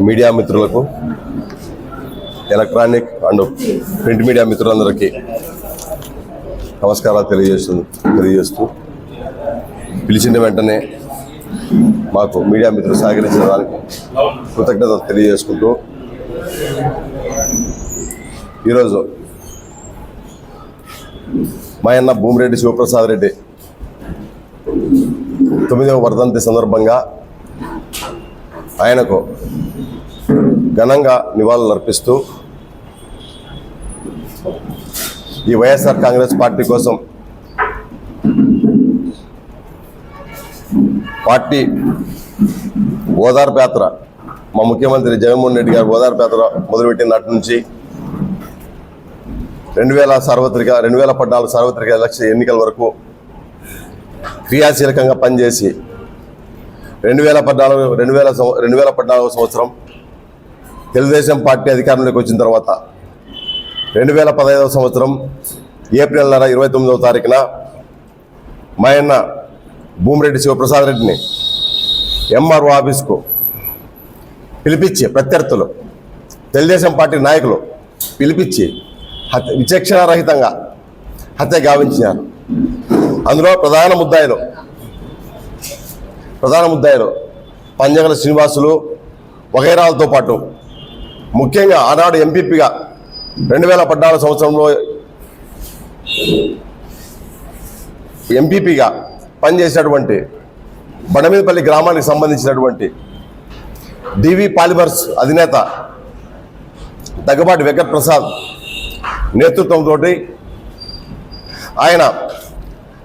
Media మిత్రులకు electronic and print media మిత్రులందరికీ నమస్కారాలు తెలియజేస్తుంది తెలియజేస్తూ పిలిచిన వెంటనే మాకు మీడియా మిత్రులు సహకరించిన దానికి కృతజ్ఞత తెలియజేసుకుంటూ ఈరోజు మా అన్న భూమిరెడ్డి శివప్రసాద్ రెడ్డి తొమ్మిదవ వర్ధంతి సందర్భంగా ఆయనకు ఘనంగా నివాళులు అర్పిస్తూ ఈ వైఎస్ఆర్ కాంగ్రెస్ పార్టీ కోసం పార్టీ ఓదార్పు యాత్ర. మా ముఖ్యమంత్రి జగన్మోహన్ రెడ్డి గారు ఓదార్పు యాత్ర మొదలుపెట్టిన నాటి నుంచి రెండు వేల సార్వత్రిక రెండు వేల పద్నాలుగు సార్వత్రిక ఎలక్షన్ ఎన్నికల వరకు క్రియాశీలకంగా పనిచేసి రెండు వేల పద్నాలుగు రెండు వేల సంవ- రెండు వేల పద్నాలుగు సంవత్సరం తెలుగుదేశం పార్టీ అధికారంలోకి వచ్చిన తర్వాత రెండు వేల పదహైదవ సంవత్సరం ఏప్రిల్ నెల ఇరవై తొమ్మిదవ తారీఖున మా అన్న భూమిరెడ్డి శివప్రసాద్ రెడ్డిని ఎంఆర్ఓ ఆఫీస్కు పిలిపించి ప్రత్యర్థులు తెలుగుదేశం పార్టీ నాయకులు పిలిపించి హత్య విచక్షణారహితంగా హత్య గావించినారు. అందులో ప్రధాన ముద్దాయిలు ప్రధాన ముద్దాయిలు పంజగల శ్రీనివాసులు వగైరాలతో పాటు ముఖ్యంగా ఆనాడు ఎంపీపీగా రెండు వేల పద్నాలుగు సంవత్సరంలో ఎంపీపీగా పనిచేసినటువంటి బండమీదపల్లి గ్రామానికి సంబంధించినటువంటి డివి పాలిమర్స్ అధినేత దగ్గబాటి వెంకట్ ప్రసాద్ నేతృత్వంతో ఆయన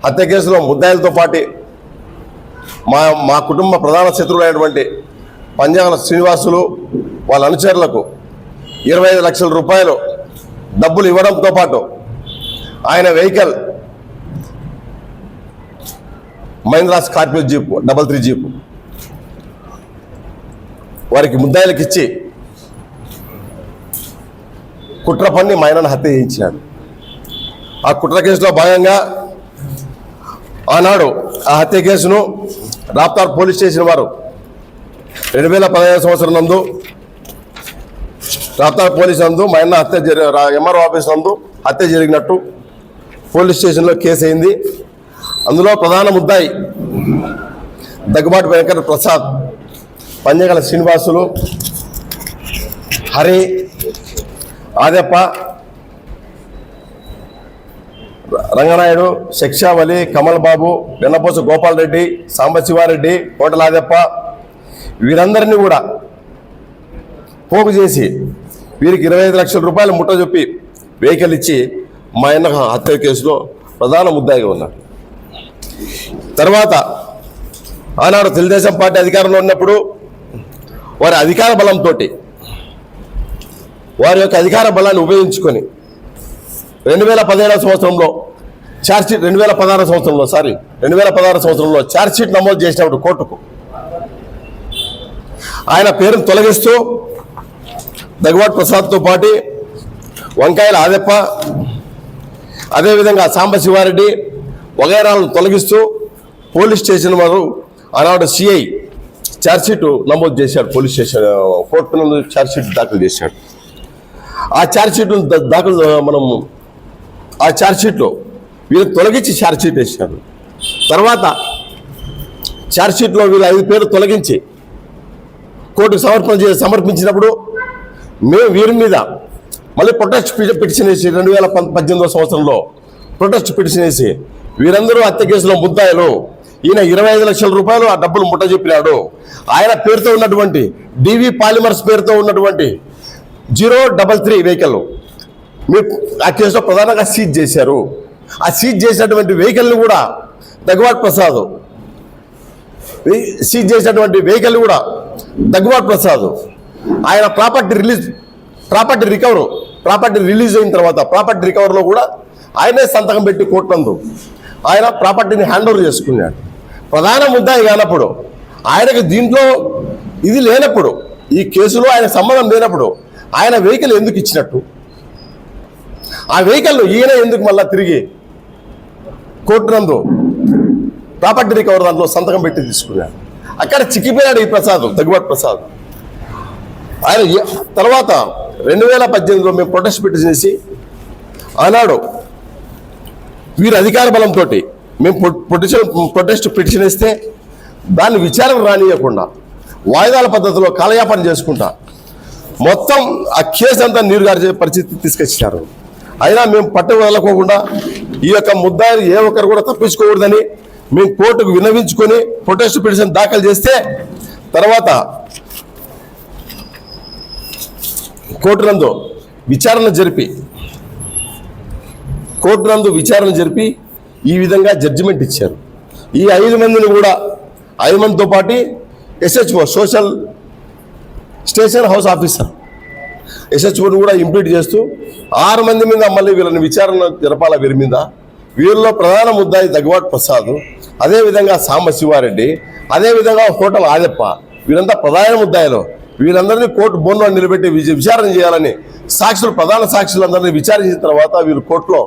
హత్య కేసులో ముద్దాయిలతో పాటు మా మా కుటుంబ ప్రధాన శత్రువులైనటువంటి పంజాల శ్రీనివాసులు వాళ్ళ అనుచరులకు ఇరవై ఐదు లక్షల రూపాయలు డబ్బులు ఇవ్వడంతో పాటు ఆయన vehicle Mahindra Scorpio jeep double three jeep వారికి ముద్దాయిలకు ఇచ్చి కుట్ర పన్ని మా హత్య చేయించాడు ఆ కుట్ర కేసులో భాగంగా ఆనాడు ఆ హత్య కేసును రాప్తార్ పోలీస్ స్టేషన్ వారు రెండు వేల పదహైదు సంవత్సరం నందు రాప్తార్ పోలీస్ నందు మా అన్న హత్య జరి ఎంఆర్ఓ ఆఫీస్ నందు హత్య జరిగినట్టు పోలీస్ స్టేషన్లో కేసు అయింది. అందులో ప్రధాన ముద్దాయి దగ్గుబాటి వెంకట ప్రసాద్ పంజగల శ్రీనివాసులు హరి ఆదప్ప రంగనాయుడు శిక్షావలి కమల్ బాబు వెన్నపోస గోపాల్ రెడ్డి సాంబశివారెడ్డి కోటలాదప్ప వీరందరినీ కూడా పోగు చేసి వీరికి ఇరవై ఐదు లక్షల రూపాయలు ముట్ట చెప్పి వెహికల్ ఇచ్చి మా ఆయన హత్య కేసులో ప్రధాన ముద్దాయిగా ఉన్నారు. తర్వాత ఆనాడు తెలుగుదేశం పార్టీ అధికారంలో ఉన్నప్పుడు వారి అధికార బలంతో వారి యొక్క అధికార బలాన్ని ఉపయోగించుకొని రెండు వేల పదిహేడవ సంవత్సరంలో ఛార్జ్షీట్ రెండు వేల పదహారు సంవత్సరంలో సారీ రెండు వేల పదహారు సంవత్సరంలో ఛార్జ్షీట్ నమోదు చేసినప్పుడు కోర్టుకు ఆయన పేరును తొలగిస్తూ దగ్గుబాటు ప్రసాద్తో పాటు వంకాయల ఆదెప్ప అదేవిధంగా సాంబశివారెడ్డి వగైరాలను తొలగిస్తూ పోలీస్ స్టేషన్ వారు ఆనాడు సిఐ ఛార్జ్షీట్ నమోదు చేశాడు పోలీస్ స్టేషన్ కోర్టు నందు ఛార్జ్షీట్ దాఖలు చేశాడు ఆ ఛార్జ్షీట్ దాఖలు మనం ఆ ఛార్జ్షీట్లో వీళ్ళు తొలగించి ఛార్జ్షీట్ వేశారు. తర్వాత ఛార్జ్షీట్లో వీళ్ళు ఐదు పేర్లు తొలగించి కోర్టుకు సమర్పణ సమర్పించినప్పుడు మేము వీరి మీద మళ్ళీ ప్రొటెస్ట్ పిటిషన్ వేసి రెండు వేల పం- సంవత్సరంలో ప్రొటెస్ట్ పిటిషన్ వేసి వీరందరూ హత్య కేసులో ముద్దాయిలు. ఈయన ఇరవై ఐదు లక్షల రూపాయలు ఆ డబ్బులు ముట్ట చెప్పినాడు. ఆయన పేరుతో ఉన్నటువంటి డివి పాలిమర్స్ పేరుతో ఉన్నటువంటి జీరో డబల్ త్రీ వెహికల్ మీరు ఆ కేసులో ప్రధానంగా సీజ్ చేశారు. ఆ సీజ్ చేసినటువంటి వెహికల్ని కూడా దగ్గుబాటు ప్రసాద్ సీజ్ చేసినటువంటి వెహికల్ కూడా దగ్గుబాటు ప్రసాద్ ఆయన property release property recover property release అయిన తర్వాత ప్రాపర్టీ రికవర్లో కూడా ఆయనే సంతకం పెట్టి కోర్టునందు ఆయన ప్రాపర్టీని హ్యాండ్ ఓవర్ చేసుకున్నాడు. ప్రధాన ముద్దాయి కానప్పుడు ఆయనకు దీంట్లో ఇది లేనప్పుడు ఈ కేసులో ఆయన సంబంధం లేనప్పుడు ఆయన వెహికల్ ఎందుకు ఇచ్చినట్టు? ఆ వెహికల్ ఈయన ఎందుకు మళ్ళా తిరిగి కోర్టునందు ప్రాపర్టీ రికవర్ దాంట్లో సంతకం పెట్టి తీసుకున్నాడు? అక్కడ చిక్కిపోయాడు ఈ ప్రసాద్ దగ్గుబాటు ప్రసాద్. ఆయన తర్వాత రెండు వేల పద్దెనిమిదిలో మేము ప్రొటెస్ట్ పిటిషన్ చేసి ఆనాడు వీరు అధికార బలంతో మేము ప్రొటెషన్ ప్రొటెస్ట్ పిటిషన్ ఇస్తే దాన్ని విచారణ రానియకుండా వాయిదాల పద్ధతిలో కాలయాపన చేసుకుంటా మొత్తం ఆ కేసు అంతా నీరు గారి పరిస్థితి తీసుకొచ్చినారు. అయినా మేము పట్టు వదలకోకుండా ఈ యొక్క ముద్దాయిని ఏ ఒక్కరు కూడా తప్పించుకోకూడదని మేము కోర్టుకు విన్నవించుకొని ప్రొటెస్ట్ పిటిషన్ దాఖలు చేస్తే తర్వాత కోర్టు నందు విచారణ జరిపి కోర్టు నందు విచారణ జరిపి ఈ విధంగా జడ్జిమెంట్ ఇచ్చారు. ఈ ఐదు మందిని కూడా ఐదు మందితో పాటు SHO social station house officer ఎస్హెచ్ఓని కూడా ఇంప్లీట్ చేస్తూ ఆరు మంది మీద మళ్ళీ వీళ్ళని విచారణ జరపాల వీరి మీద వీరిలో ప్రధాన ముద్దాయి దగ్గవాటి ప్రసాద్ అదేవిధంగా సాంబ శివారెడ్డి అదేవిధంగా హోటల్ ఆదెప్ప వీరంతా ప్రధాన ముద్దాయిలో. వీరందరినీ కోర్టు బోన్లో నిలబెట్టి విచారణ చేయాలని సాక్షులు ప్రధాన సాక్షులందరినీ విచారించిన తర్వాత వీళ్ళు కోర్టులో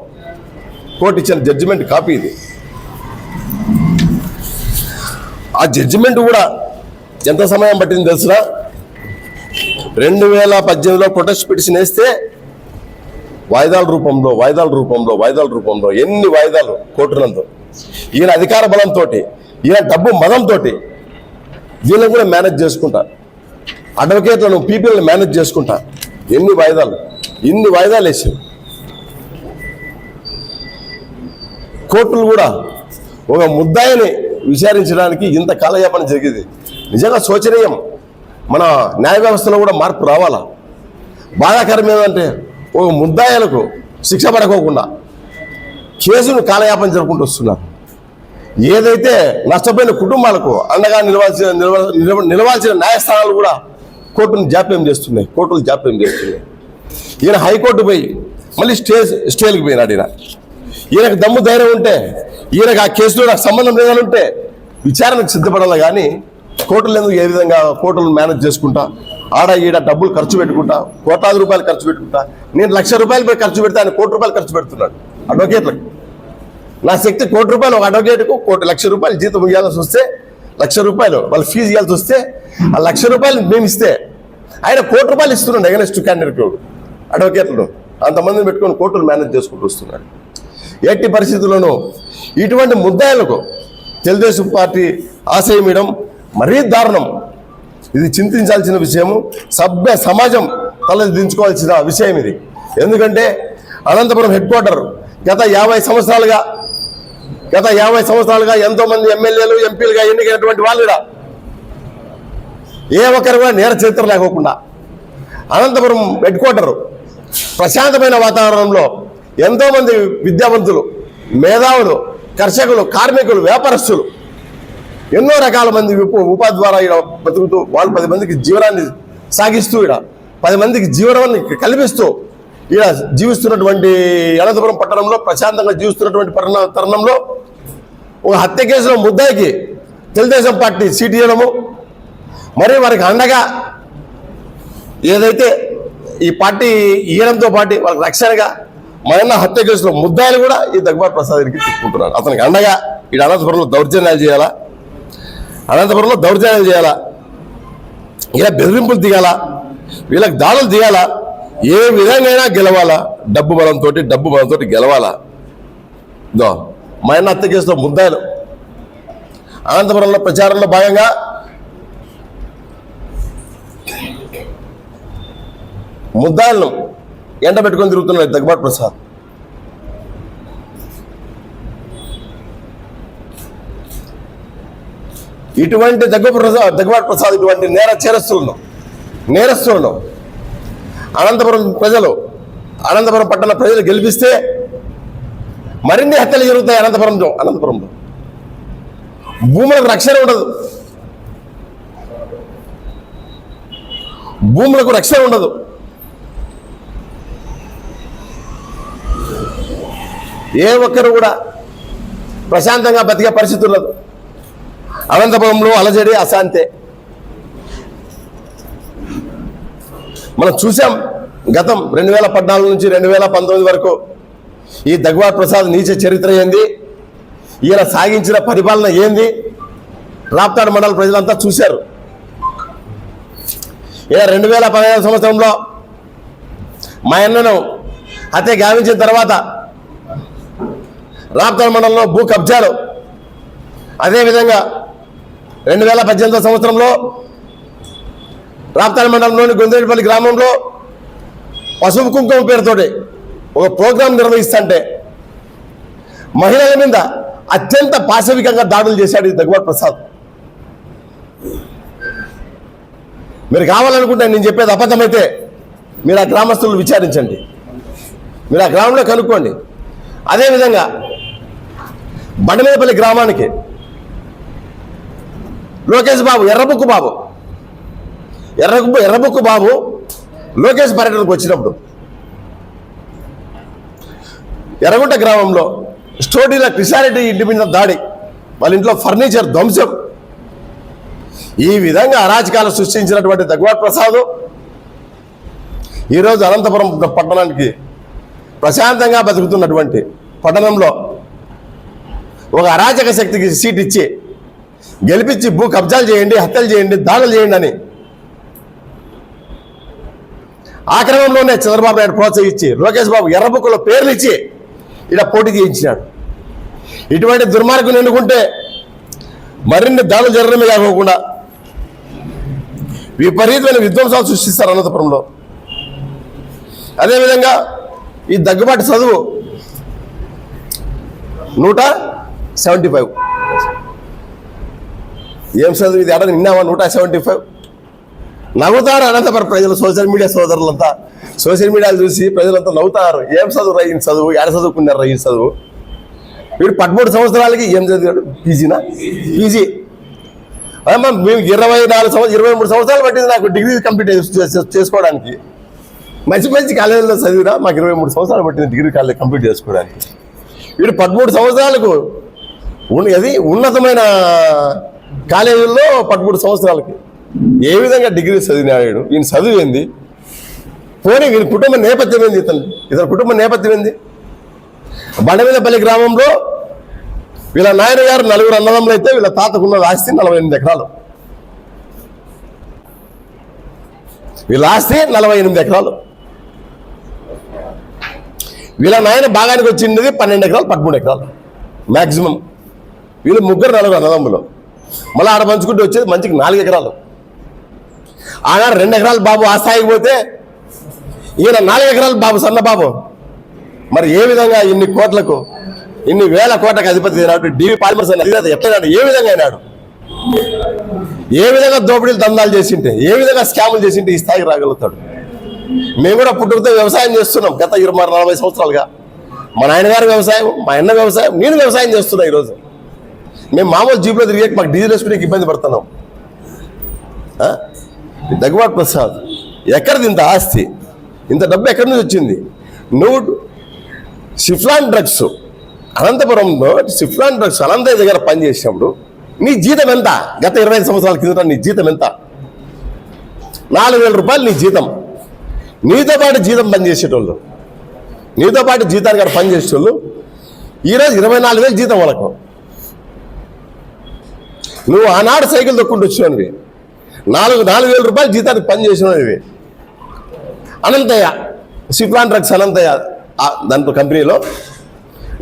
కోర్టు ఇచ్చిన జడ్జిమెంట్ కాపీ ఇది. ఆ జడ్జిమెంట్ కూడా ఎంత సమయం పట్టింది తెలుసునా రెండు వేల పద్దెనిమిదిలో ప్రొటెస్ట్ పిటిషన్ వేస్తే వాయిదాల రూపంలో వాయిదాల రూపంలో వాయిదాల రూపంలో ఎన్ని వాయిదాలు కోర్టులంతో ఈయన అధికార బలంతో ఈయన డబ్బు మదంతో వీళ్ళని కూడా మేనేజ్ చేసుకుంటారు. అడ్వకేట్లను పీపీలను మేనేజ్ చేసుకుంటా. ఎన్ని వాయిదాలు? ఇన్ని వాయిదాలు వేసారు కోర్టులు కూడా ఒక ముద్దాయిని విచారించడానికి ఇంత కాలయాపన జరిగింది. నిజంగా శోచనీయం. మన న్యాయ వ్యవస్థలో కూడా మార్పు రావాలా? బాధాకరం ఏంటంటే ఒక ముద్దాయలకు శిక్ష పడకోకుండా కేసును కాలయాపన జరుపుకుంటూ వస్తున్నారు. ఏదైతే నష్టపోయిన కుటుంబాలకు అండగా నిలవాల్సిన నిలవ- నిలవాల్సిన న్యాయస్థానాలు కూడా కోర్టును జాప్యం చేస్తున్నాయి. కోర్టులు జాప్యం చేస్తున్నాయి. ఈయన హైకోర్టు పోయి మళ్ళీ స్టే స్టేలకు పోయినాడు ఈయన. ఈయనకు దమ్ము ధైర్యం ఉంటే ఈయనకు ఆ కేసులో నాకు సంబంధం లేదంటే ఉంటే విచారణకు సిద్ధపడాలి కానీ కోర్టులు ఎందుకు ఏ విధంగా కోర్టులను మేనేజ్ చేసుకుంటా? ఆడ ఈడ డబ్బులు ఖర్చు పెట్టుకుంటా? కోట్లాది రూపాయలు ఖర్చు పెట్టుకుంటా? నేను లక్ష రూపాయలు పోయి ఖర్చు పెడితే ఆయన కోటి రూపాయలు ఖర్చు పెడుతున్నాడు. అడ్వకేట్లకు. నా శక్తి కోటి రూపాయలు ఒక అడ్వకేట్కు కోటి లక్ష రూపాయలు జీతం ఇవ్వాల్సి వస్తే లక్ష రూపాయలు వాళ్ళు ఫీజు ఇవ్వాల్సి వస్తే ఆ లక్ష రూపాయలు మేము ఇస్తే ఆయన కోటి రూపాయలు ఇస్తున్నాడు ఎగనెస్ట్ క్యాండిడేట్ అడ్వకేట్లను. అంతమందిని పెట్టుకొని కోర్టులు మేనేజ్ చేసుకుంటూ వస్తున్నాడు. ఎట్టి పరిస్థితుల్లోనూ ఇటువంటి ముద్దాయిలకు తెలుగుదేశం పార్టీ ఆశయమియడం మరీ దారుణం. ఇది చింతించాల్సిన విషయము సభ్య సమాజం తలదించుకోవాల్సిన విషయం ఇది. ఎందుకంటే అనంతపురం హెడ్ క్వార్టర్ గత యాభై సంవత్సరాలుగా గత యాభై సంవత్సరాలుగా ఎంతో మంది ఎమ్మెల్యేలు ఎంపీలుగా ఎన్నికైనటువంటి వాళ్ళు ఈడ ఏ ఒక్కరు కూడా నేర చరిత్ర లేకోకుండా అనంతపురం హెడ్ క్వార్టరు ప్రశాంతమైన వాతావరణంలో ఎంతో మంది విద్యావంతులు మేధావులు కర్షకులు కార్మికులు వ్యాపారస్తులు ఎన్నో రకాల మంది ఉపాధి ద్వారా ఇక్కడ బతుకుతూ వాళ్ళు పది మందికి జీవనాన్ని సాగిస్తూ ఇక్కడ పది మందికి జీవనాన్ని కల్పిస్తూ ఇలా జీవిస్తున్నటువంటి అనంతపురం పట్టణంలో ప్రశాంతంగా జీవిస్తున్నటువంటి పట్టణ తరుణంలో ఒక హత్య కేసులో ముద్దాయికి తెలుగుదేశం పార్టీ సీటు ఇవ్వడము. మరియు వారికి అండగా ఏదైతే ఈ పార్టీ ఇవ్వడంతో పాటు వాళ్ళకి రక్షణగా మరన్న హత్య కేసులో ముద్దాయిలు కూడా ఈ దగ్గర ప్రసాదానికి తిప్పుకుంటున్నారు. అతనికి అండగా ఈ అనంతపురంలో దౌర్జన్యాలు చేయాలా? అనంతపురంలో దౌర్జన్యాలు చేయాలా? ఇలా బెదిరింపులు దిగాల? వీళ్ళకి దాడులు దిగాలా? ఏ విధంగా గెలవాలా? డబ్బు బలంతో డబ్బు బలంతో గెలవాలా? ఇదో మా అన్న హత్య కేసులో ముద్దాయిలు. అనంతపురంలో ప్రచారంలో భాగంగా ముద్దాలను ఎండ పెట్టుకొని తిరుగుతున్నాడు దగ్గబాటు ప్రసాద్. ఇటువంటి దగ్గు ప్రసాద్ దగ్గబాటు ప్రసాద్ ఇటువంటి నేర చేరస్తులను నేరస్తులను అనంతపురం ప్రజలు అనంతపురం పట్టణ ప్రజలు గెలిపిస్తే మరిన్ని హత్యలు జరుగుతాయి అనంతపురంలో అనంతపురంలో. భూములకు రక్షణ ఉండదు. భూములకు రక్షణ ఉండదు. ఏ ఒక్కరు కూడా ప్రశాంతంగా బతికే పరిస్థితి ఉండదు. అనంతపురంలో అలజడి అశాంతే. మనం చూసాం గతం రెండు వేల పద్నాలుగు నుంచి రెండు వేల పంతొమ్మిది వరకు ఈ దగ్వా ప్రసాద్ నీచ చరిత్ర ఏంది? ఈయన సాగించిన పరిపాలన ఏంది? రాప్తాడు మండల ప్రజలంతా చూశారు. ఈయన రెండు వేల పదిహేను సంవత్సరంలో మా అన్నను హత్య గావించిన తర్వాత రాప్తాడు మండలంలో భూ కబ్జాలు. అదేవిధంగా రెండు వేల పద్దెనిమిదో సంవత్సరంలో రాప్తాల్ మండలంలోని గొందేటిపల్లి గ్రామంలో పసుపు కుంకుమ పేరుతోటి ఒక ప్రోగ్రాం నిర్వహిస్తుంటే మహిళల మీద అత్యంత పాశవికంగా దాడులు చేశాడు ఈ దగ్గుబాటు ప్రసాద్. మీరు కావాలనుకుంటే నేను చెప్పేది అబద్ధమైతే మీరు ఆ గ్రామస్తులు విచారించండి. మీరు ఆ గ్రామంలో కనుక్కోండి. అదేవిధంగా బండమీదపల్లి గ్రామానికి లోకేష్ బాబు ఎర్రబుక్కు బాబు ఎర్ర ఎర్రబుక్కు బాబు లోకేష్ పర్యటనకు వచ్చినప్పుడు ఎర్రగుంట గ్రామంలో స్టోడీల కృష్ణారెడ్డి ఇంటి మీద దాడి వాళ్ళ ఇంట్లో ఫర్నిచర్ ధ్వంసం. ఈ విధంగా అరాచకాలు సృష్టించినటువంటి దగ్గుబాటు ప్రసాద్ ఈరోజు అనంతపురం పట్టణానికి ప్రశాంతంగా బతుకుతున్నటువంటి పట్టణంలో ఒక అరాచక శక్తికి సీట్ ఇచ్చి గెలిపించి భూ కబ్జాలు చేయండి హత్యలు చేయండి దాడులు చేయండి అని ఆ క్రమంలోనే చంద్రబాబు నాయుడు ప్రోత్సహించి లోకేష్ బాబు ఎర్రబుక్కులో పేర్లు ఇచ్చి ఇలా పోటీ చేయించినాడు. ఇటువంటి దుర్మార్గం ఎన్నుకుంటే మరిన్ని దాడులు జరగడమే కాకుండా విపరీతమైన విధ్వంసాలు సృష్టిస్తారు అనంతపురంలో. అదేవిధంగా ఈ దగ్గుబాటు చదువు నూట సెవెంటీ ఫైవ్. ఏం చదువు ఇది? అడగ నిన్నావా? నూట సెవెంటీ ఫైవ్. నవ్వుతారు అనంతపురం ప్రజలు సోషల్ మీడియా సోదరులంతా. సోషల్ మీడియాలు చూసి ప్రజలంతా నవ్వుతారు. ఏం చదువు రైన్ చదువు? ఎడ చదువుకున్నారు రైన్ చదువు? వీడు పదమూడు సంవత్సరాలకి ఏం చదివాడు? పీజీనా? పీజీ. అమ్మా మేము ఇరవై నాలుగు సంవత్సరం ఇరవై మూడు సంవత్సరాలు పట్టింది నాకు డిగ్రీ కంప్లీట్ చేసుకోవడానికి. మంచి మంచి కాలేజీలో చదివినా మాకు ఇరవై మూడు సంవత్సరాలు పట్టింది డిగ్రీ కాలేజ్ కంప్లీట్ చేసుకోవడానికి. వీడు పదమూడు సంవత్సరాలకు అది ఉన్నతమైన కాలేజీల్లో పదమూడు సంవత్సరాలకి. ఏ విధంగా డిగ్రీ చదివినాడు ఈయన చదివింది పోనీ వీని కుటుంబ నేపథ్యం ఏంది ఇతను? ఇతని కుటుంబ నేపథ్యం ఏంది? బండమీదపల్లి గ్రామంలో వీళ్ళ నాయన గారు నలుగురు అన్నదమ్ములు అయితే వీళ్ళ తాతకున్న ఆస్తి నలభై ఎనిమిది ఎకరాలు. వీళ్ళ ఆస్తి నలభై ఎనిమిది ఎకరాలు. వీళ్ళ నాయన భాగానికి వచ్చింది పన్నెండు ఎకరాలు పదమూడు ఎకరాలు. మ్యాక్సిమం వీళ్ళు ముగ్గురు నలుగురు అన్నదమ్ములు. మళ్ళీ ఆడ పంచుకుంటూ వచ్చేది మంచికి నాలుగు ఎకరాలు. ఆనాడు రెండు ఎకరాలు బాబు ఆ స్థాయికి పోతే ఈయన నాలుగు ఎకరాలు బాబు సన్న బాబు. మరి ఏ విధంగా ఇన్ని కోట్లకు ఇన్ని వేల కోట్లకు అధిపతి అయినాడు? డివి పాలిమర్స్ అనే ఎట్లయినాడు ఏ విధంగా అయినాడు? ఏ విధంగా దోపిడీలు దందాలు చేసింటే ఏ విధంగా స్కాములు చేసింటే ఈ స్థాయికి రాగలుగుతాడు? మేము కూడా పుట్టుకతో వ్యవసాయం చేస్తున్నాం గత ఇరవై నలభై సంవత్సరాలుగా. మా నాయనగారు వ్యవసాయం మా అన్న వ్యవసాయం నేను వ్యవసాయం చేస్తున్నా ఈరోజు. మేము మామూలు జీపులో తిరిగే మాకు డీజిల్ వేసుకునే ఇబ్బంది పడుతున్నాం. దగ్గుబాటు ప్రసాద్ ఎక్కడిది ఇంత ఆస్తి? ఇంత డబ్బు ఎక్కడి నుంచి వచ్చింది? నువ్వు సిఫ్లాన్ డ్రగ్స్ అనంతపురంలో సిఫ్లాన్ డ్రగ్స్ అనంతయ్య దగ్గర పనిచేసినప్పుడు నీ జీతం ఎంత? గత ఇరవై ఐదు సంవత్సరాల కిందట నీ జీతం ఎంత? నాలుగు వేల రూపాయలు నీ జీతం. నీతో పాటు జీతం పనిచేసేటోళ్ళు నీతో పాటు జీతానికి అక్కడ పనిచేసేటోళ్ళు ఈరోజు ఇరవై నాలుగు వేలు జీతం వాళ్ళకు. నువ్వు ఆనాడు సైకిల్ తొక్కుంటూ వచ్చినవి. నాలుగు నాలుగు వేల రూపాయలు జీతానికి పనిచేసిన ఇవి. అనంతయ్య సిప్లాన్ డ్రగ్స్ అనంతయ్య దాంట్లో కంపెనీలో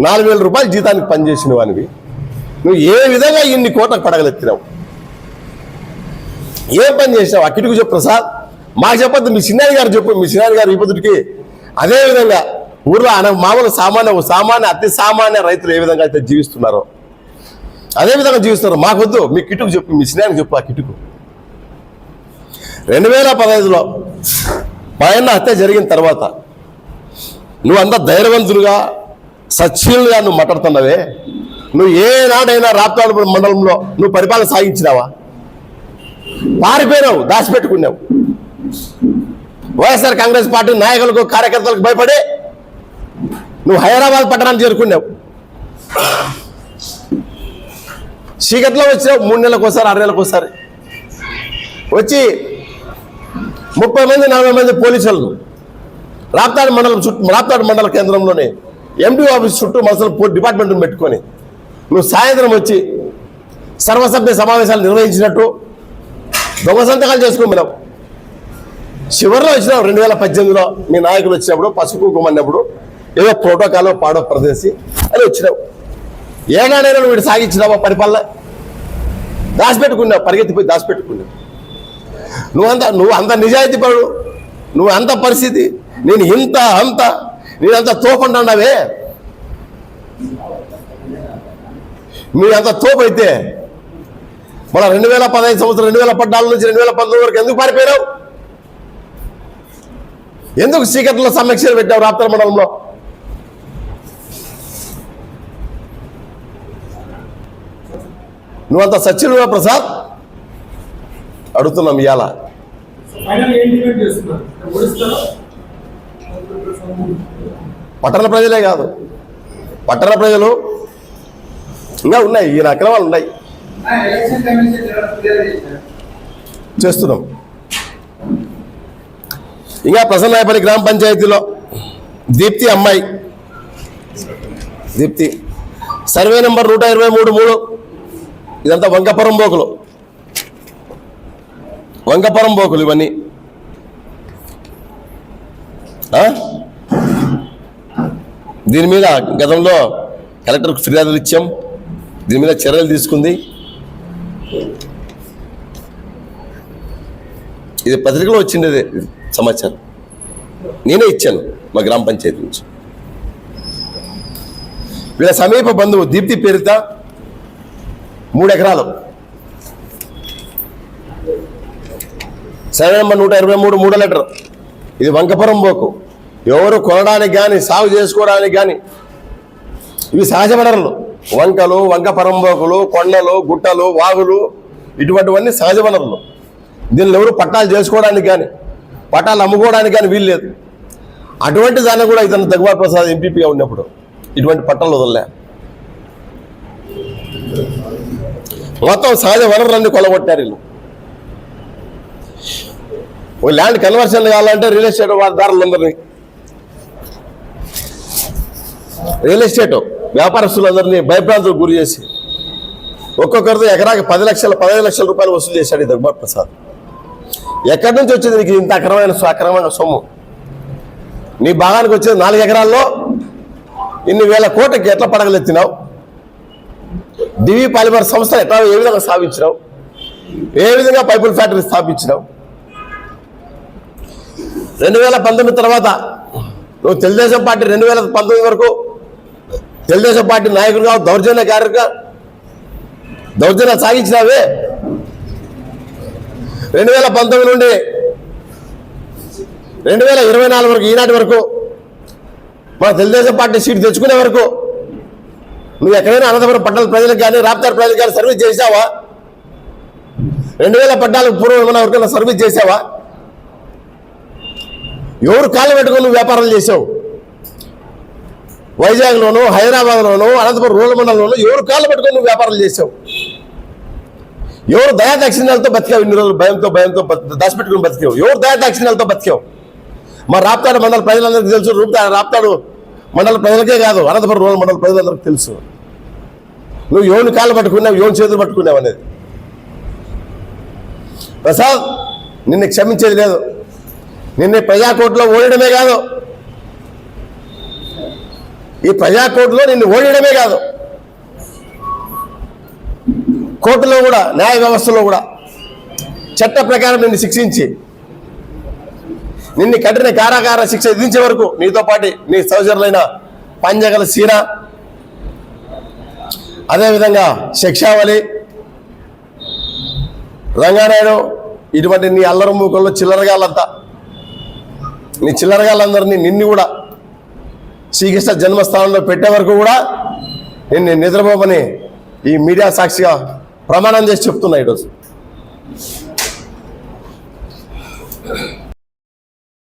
నాలుగు వేల రూపాయలు జీతానికి పనిచేసిన వానివి నువ్వు ఏ విధంగా ఇన్ని కోట్లకు పడగలెత్తినావు? ఏం పని చేసినావు? అక్కడికి చెప్పు ప్రసాద్. మాకు చెప్పద్దు మీ చిన్నారి గారు చెప్పు మీ చిన్నారి గారు ఇప్పటికి అదే విధంగా ఊర్లో అన మామూలు సామాన్య సామాన్య అతి సామాన్య రైతులు ఏ విధంగా అయితే జీవిస్తున్నారో అదే విధంగా జీవిస్తున్నారు మాకొద్దు. మీ కిటుకు చెప్పు మీ స్నేహానికి చెప్పు ఆ కిటుకు. రెండు వేల పదహైదులో పైన హత్య జరిగిన తర్వాత నువ్వు అంత ధైర్యవంతులుగా సచ్చీలుగా నువ్వు మాట్లాడుతున్నావే. నువ్వు ఏనాడైనా రాప్తాడు మండలంలో నువ్వు పరిపాలన సాగించినావా? పారిపోయినావు దాచిపెట్టుకున్నావు. వైఎస్ఆర్ కాంగ్రెస్ పార్టీ నాయకులకు కార్యకర్తలకు భయపడి నువ్వు హైదరాబాద్ పట్టణాన్ని చేరుకున్నావు. చీకట్లో వచ్చినావు మూడు నెలలకు ఒకసారి ఆరు నెలలకు ఒకసారి. వచ్చి ముప్పై మంది నలభై మంది పోలీసులను రాప్తాడు మండలం చుట్టూ రాప్తాడు మండల కేంద్రంలోనే ఎండి ఆఫీస్ చుట్టూ మసలు డిపార్ట్మెంట్ని పెట్టుకొని నువ్వు సాయంత్రం వచ్చి సర్వసభ్య సమావేశాలు నిర్వహించినట్టు దొంగ సంతకాలు చేసుకుని చివరిలో వచ్చినావు రెండు వేల పద్దెనిమిదిలో మీ నాయకులు వచ్చినప్పుడు పసుపు కుమ్మన్నప్పుడు ఏదో ప్రోటోకాల్ పాడో ప్రదేశి అని వచ్చినావు. ఏనాడైనా వీడు సాగించినావా పరిపాలన? దాచిపెట్టుకున్నావు పరిగెత్తిపోయి దాచిపెట్టుకున్నావు. నువ్వు అంత నువ్వు అంత నిజాయితీ పడు. నువ్వు అంత పరిస్థితి. నేను ఇంత అంత నేనంత అంత తోపంటున్నావే మీ అంత తోపు మన రెండు వేల పదహైదు సంవత్సరం రెండు వేల పద్నాలుగు నుంచి రెండు వేల పంతొమ్మిది వరకు ఎందుకు పారిపోయావు? ఎందుకు చీకట్లో సమీక్షలు పెట్టావు రాప్తర మండలంలో? నువ్వంత సచివుగా ప్రసాద్? అడుగుతున్నాం ఇవాళ పట్టణ ప్రజలే కాదు. పట్టణ ప్రజలు ఇంకా ఉన్నాయి. ఈ అక్రమాలు ఉన్నాయి. చేస్తున్నాం. ఇంకా ప్రసన్నాయపల్లి గ్రామ పంచాయతీలో దీప్తి అమ్మాయి. దీప్తి. సర్వే నెంబర్ నూట ఇరవై మూడు మూడు. ఇదంతా వంకపురం బోకులు వంకపురం బోకులు ఇవన్నీ. దీని మీద గతంలో కలెక్టర్కు ఫిర్యాదులు ఇచ్చాం. దీని మీద చర్యలు తీసుకుంది. ఇది పత్రికలో వచ్చిండేది సమాచారం. నేనే ఇచ్చాను మా గ్రామ పంచాయతీ నుంచి. వీళ్ళ సమీప బంధువు దీప్తి పేరిత మూడు ఎకరాలు సర్వే నెంబర్ నూట ఇరవై మూడు మూడో లెటర్. ఇది వంకపురం పోకు ఎవరు కొనడానికి కానీ సాగు చేసుకోవడానికి కానీ ఇవి సహజ వనరులు. వంకలు వంక పరంబోకులు కొండలు గుట్టలు వాగులు ఇటువంటివన్నీ సహజ వనరులు. దీనిలో ఎవరు పట్టాలు చేసుకోవడానికి కానీ పట్టాలు అమ్ముకోవడానికి కానీ వీలు లేదు. అటువంటి దాన్ని కూడా ఇతను దగ్గుబాటు ప్రసాద్ ఎంపీపీగా ఉన్నప్పుడు ఇటువంటి పట్టాలు వదలలే. మొత్తం సహజ వనరులన్నీ కొలగొట్టారు వీళ్ళు. ఓ ల్యాండ్ కన్వర్షన్ కావాలంటే రియల్ ఎస్టేట్ వారదారులందరినీ రియల్ ఎస్టేట్ వ్యాపారస్తులందరినీ భయభ్రాంతులకు గురి చేసి ఒక్కొక్కరితో ఎకరాకి పది లక్షల పదహైదు లక్షల రూపాయలు వసూలు చేశాడు ఈ దగ్గర ప్రసాద్. ఎక్కడి నుంచి వచ్చింది నీకు ఇంత అక్రమమైన అక్రమైన సొమ్ము? నీ భాగానికి వచ్చేది నాలుగు ఎకరాల్లో ఇన్ని వేల కోట్లకి ఎట్లా పడగలెత్తినావు దివి పాలిమర్ సంస్థ ఎట్లా ఏ విధంగా స్థాపించినావు? ఏ విధంగా పైపుల్ ఫ్యాక్టరీ స్థాపించినావు? రెండు వేల పంతొమ్మిది తర్వాత నువ్వు తెలుగుదేశం పార్టీ రెండు వేల పంతొమ్మిది వరకు తెలుగుదేశం పార్టీ నాయకుడుగా దౌర్జన్య కార్యగా దౌర్జన్య సాగించినావే. రెండు వేల పంతొమ్మిది నుండి రెండు వేల ఇరవై నాలుగు వరకు ఈనాటి వరకు మన తెలుగుదేశం పార్టీ సీట్ తెచ్చుకునే వరకు నువ్వు ఎక్కడైనా అనంతపురం పట్టణ ప్రజలకు కానీ రాప్తార్ ప్రజలకు కానీ సర్వీస్ చేసావా రెండు వేల పద్నాలుగు పూర్వం ఏమైనా ఎవరికైనా సర్వీస్ చేసావా ఎవరు కాళ్ళు పెట్టుకుని వ్యాపారాలు చేసావు? వైజాగ్లోను హైదరాబాద్లోను అనంతపురం రూరల్ మండలంలోను ఎవరు కాళ్ళు పెట్టుకొని నువ్వు వ్యాపారాలు చేసావు? ఎవరు దయా దక్షిణాలతో బతికావు ఇన్ని రోజులు? భయంతో భయంతో బతి- దాచిపెట్టుకుని బతికావు. ఎవరు దయా దక్షిణాలతో బతికావు? మా రాప్తాడు మండల ప్రజలందరికీ తెలుసు. రూపుతా రాప్తాడు మండల ప్రజలకే కాదు అనంతపురం రూరల్ మండల ప్రజలందరికీ తెలుసు. నువ్వు ఎవరిని కాళ్ళు పట్టుకున్నావు ఎవరిని చేతులు పట్టుకున్నావు అనేది? ప్రసాద్ నిన్ను క్షమించేది లేదు. నిన్ను ప్రజాకోర్టులో ఓడడమే కాదు. ఈ ప్రజాకోర్టులో నిన్ను ఓడడమే కాదు. కోర్టులో కూడా న్యాయ వ్యవస్థలో కూడా చట్ట ప్రకారం నిన్ను శిక్షించి నిన్ను కఠిన కారాగార శిక్ష విధించే వరకు నీతో పాటు నీ సహచరులైన పంజగల సీన అదేవిధంగా శిక్షావళి రంగానాయుడు ఇటువంటి నీ అల్లరి మూకల్లో చిల్లరగాళ్ళంతా నీ చిల్లరగాళ్ళందరినీ నిన్ను కూడా శ్రీకృష్ణ జన్మస్థానంలో పెట్టే వరకు కూడా నిన్ను నిద్రపోమని ఈ మీడియా సాక్షిగా ప్రమాణం చేసి చెప్తున్నా ఈరోజు.